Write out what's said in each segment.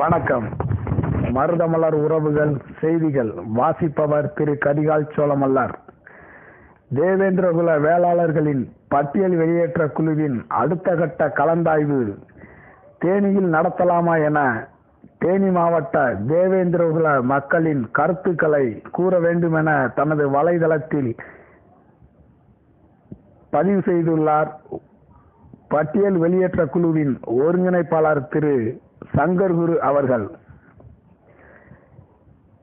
வணக்கம். மருதமலர் உறவுகள் செய்திகள். வாசிப்பவர் திரு கரிகால் சோழமல்லார். தேவேந்திரகுல வேளாளர்களின் பட்டியல் வெளியேற்ற குழுவின் அடுத்த கட்ட கலந்தாய்வு. தேனியில் நடத்தலாமா என தேனி மாவட்ட தேவேந்திரகுல மக்களின் கருத்துக்களை கூற வேண்டும் என தனது வலைதளத்தில் பதிவு செய்துள்ளார். பட்டியல் வெளியேற்ற குழுவின் ஒருங்கிணைப்பாளர் திரு சங்கர் குரு அவர்கள்.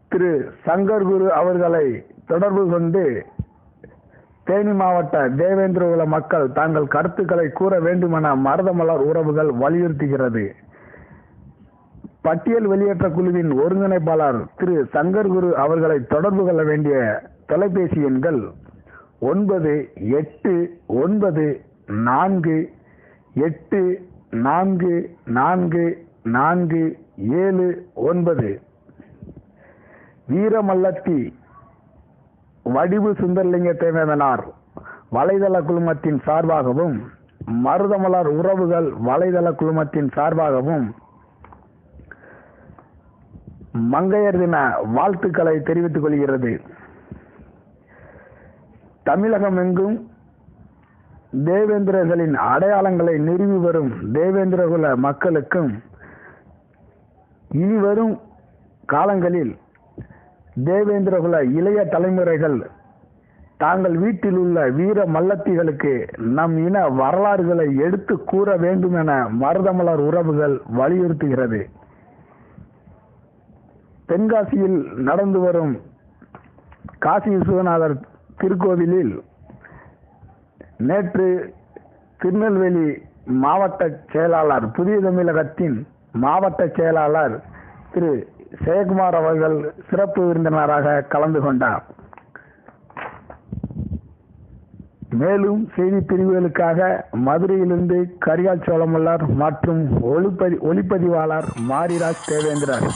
திரு சங்கர் குரு அவர்களை தொடர்பு கொண்டு தேனி மாவட்ட தேவேந்திரகுல மக்கள் தங்கள் கருத்துக்களை கூற வேண்டுமென மருதமலர் உறவுகள் வலியுறுத்துகிறது. பட்டியல் வெளியேற்ற குழுவின் ஒருங்கிணைப்பாளர் திரு சங்கர் குரு அவர்களை தொடர்பு கொள்ள வேண்டிய தொலைபேசி எண்கள் ஒன்பது எட்டு ஒன்பது நான்கு எட்டு நான்கு நான்கு நான்கு ஏழு ஒன்பது. வீரமல்லத்தி வடிவு சுந்தரலிங்க தேவேந்தனார் வலைதள குழுமத்தின் சார்பாகவும் மருதமலர் உறவுகள் வலைதள குழுமத்தின் சார்பாகவும் மங்கையர் தின வாழ்த்துக்களை தெரிவித்துக் கொள்கிறது. தமிழகம் எங்கும் தேவேந்திரர்களின் அடையாளங்களை நிறுவி வரும் தேவேந்திரகுல மக்களுக்கும் இனி வரும் காலங்களில் தேவேந்திரகுல இளைய தலைமுறைகள் தாங்கள் வீட்டில் உள்ள வீர மல்லத்திகளுக்கு நம் இன வரலாறுகளை எடுத்து கூற வேண்டும் என மருதமலர் உறவுகள் வலியுறுத்துகிறது. தென்காசியில் நடந்து வரும் காசி விஸ்வநாதர் திருக்கோவிலில் நேற்று திருநெல்வேலி மாவட்ட செயலாளர் புதிய தமிழகத்தின் மாவட்ட செயலாளர் திரு ஜெயக்குமார் அவர்கள் சிறப்பு விருந்தினராக கலந்து கொண்டார். மேலும் செய்தி பிரிவுகளுக்காக மதுரையிலிருந்து கரிகால் சோழமுள்ளார் மற்றும் ஒளிப்பதி ஒளிப்பதிவாளர் மாரிராஜ் தேவேந்திரர்